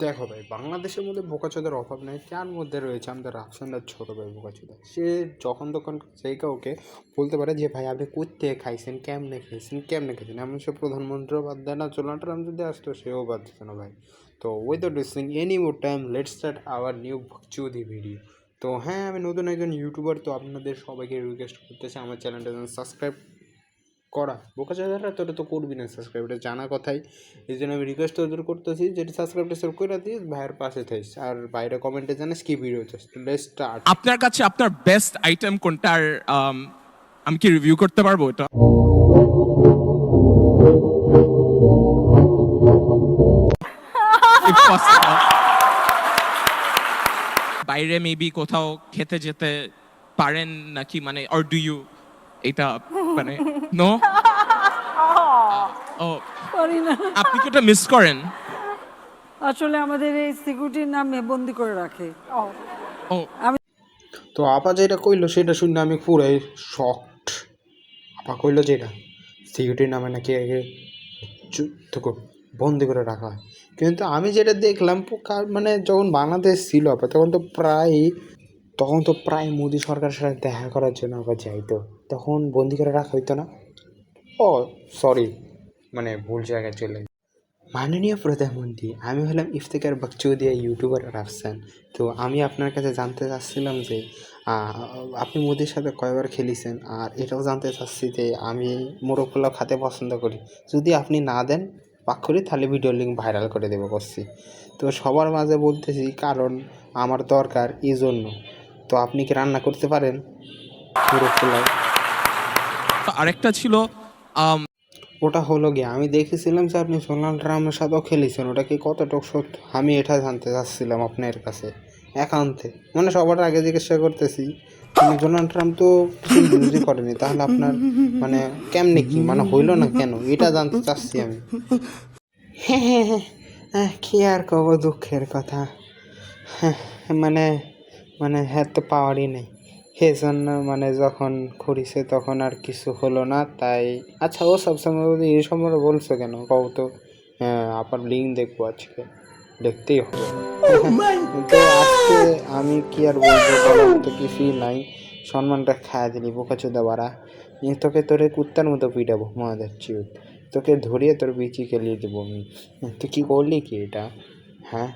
দেখো ভাই, বাংলাদেশের মধ্যে বোকাচোদার অভাব নেই। তার মধ্যে রয়েছে আমাদের রাফসানদার ছোটো ভাই বোকাচোদা। সে যখন তখন সেই কাউকে বলতে পারে যে, ভাই, আপনি কোথেকে খাইছেন? কেমনে খেয়েছেন? কেমনে খেয়েছেন? এমন সে প্রধানমন্ত্রীও বাদ দেয় না চোলা ট্রাম যদি আসতো, সেও বাদ দিত না ভাই। তো without dissing any more time let start our new ভকচুদি video তো হ্যাঁ আমি নতুন একজন ইউটিউবার তো আপনাদের সবাইকে রিকোয়েস্ট করতেছি। আমার চ্যানেলটা যেন সাবস্ক্রাইব করা। বোকা চাদাররা তোরা তো করবি না সাবস্ক্রাইব এটা জানা কথাই। এই জন্য আমি রিকোয়েস্ট তোদের করতেছি যেটা সাবস্ক্রাইবটা টাবস্ক্রাইব করে দিস ভাইয়ের পাশে থাকিস। আর বাইরে কমেন্টে জানিস কি ভিডিও চাস। লেট স্টার্ট আপনার কাছে আপনার বেস্ট আইটেম কোনটার um, আমি কি রিভিউ করতে পারব এটা. বাইরে মেবি কোথাও খেতে যেতে পারেন নাকি? মানে অর ডু ইউ এটা মানে নো ও পারি না আপনি কি ওটা মিস করেন? আসলে আমাদের এই সিকিউরিটির নামে বন্দি করে রাখে। ও তো আপা যেটা কইলো সেটা শুনে আমি পুরাই শকড আপা কইলো যেটা সিকিউরিটির নামে নাকি আগে বন্দি করে রাখা হয়। কিন্তু আমি যেটা দেখলাম মানে যখন বাংলাদেশ ছিল আপা তখন তো প্রায় তখন তো প্রায় মোদী সরকারের সাথে দেখা করার জন্য আবার যাইতো। তখন বন্দি করে রাখা হইতো না। ও সরি মানে ভুল জায়গায় চলে। মাননীয় প্রধানমন্ত্রী, আমি হলাম ইফতেকার বাকচৌদিয়া ইউটিউবার রাফসান। তো আমি আপনার কাছে জানতে চাচ্ছিলাম যে আপনি মোদির সাথে কয়বার খেলেছেন? আর এটাও জানতে চাচ্ছি যে, আমি মোরগ পোলাও খেতে পছন্দ করি। যদি আপনি না দেন, পাক করি তাহলে ভিডিও লিঙ্ক ভাইরাল করে দেবো করছি তো সবার মাঝে বলতেছি, কারণ আমার দরকার এই জন্য। তো আপনি কি রান্না করতে পারেন? মোরগ পোলাও আরেকটা ছিল ওটা হলো গিয়ে আমি দেখেছিলাম যে আপনি সোনাল রামের সাথেও খেলেছেন ওটা কি কতটুক সত্য? আমি এটা জানতে চাচ্ছিলাম আপনার কাছে একান্তে। মানে সবার আগে জিজ্ঞাসা করতেছি ডোনাল্ড ট্রাম্প তো কিছু ইউজই করেনি তাহলে আপনার মানে কেমনে কি? মানে হইল না কেন? এটা জানতে চাচ্ছি আমি। হ্যাঁ হ্যাঁ হ্যাঁ হ্যাঁ কি আর কব দুঃখের কথা? হ্যাঁ মানে মানে হ্যাঁ তো পাওয়ারই নেই। সেই জন্য মানে যখন করিছে তখন আর কিছু হলো না তাই আচ্ছা ও সবসময় এই সম্পর্কে বলছো কেন? কও তো হ্যাঁ আবার লিঙ্ক দেখব আজকে দেখতেই হবে। তো আজকে আমি কি আর বলব বলার তো কিছুই নাই সম্মানটা খায়া দিলি বোকা চোদা বাড়া তোকে তোরে কুত্তার মতো পিটাবো মহাদের চিউত তোকে ধরিয়ে তোর বিচি খেলিয়ে দেবো আমি। তুই কি করলি কি এটা? হ্যাঁ?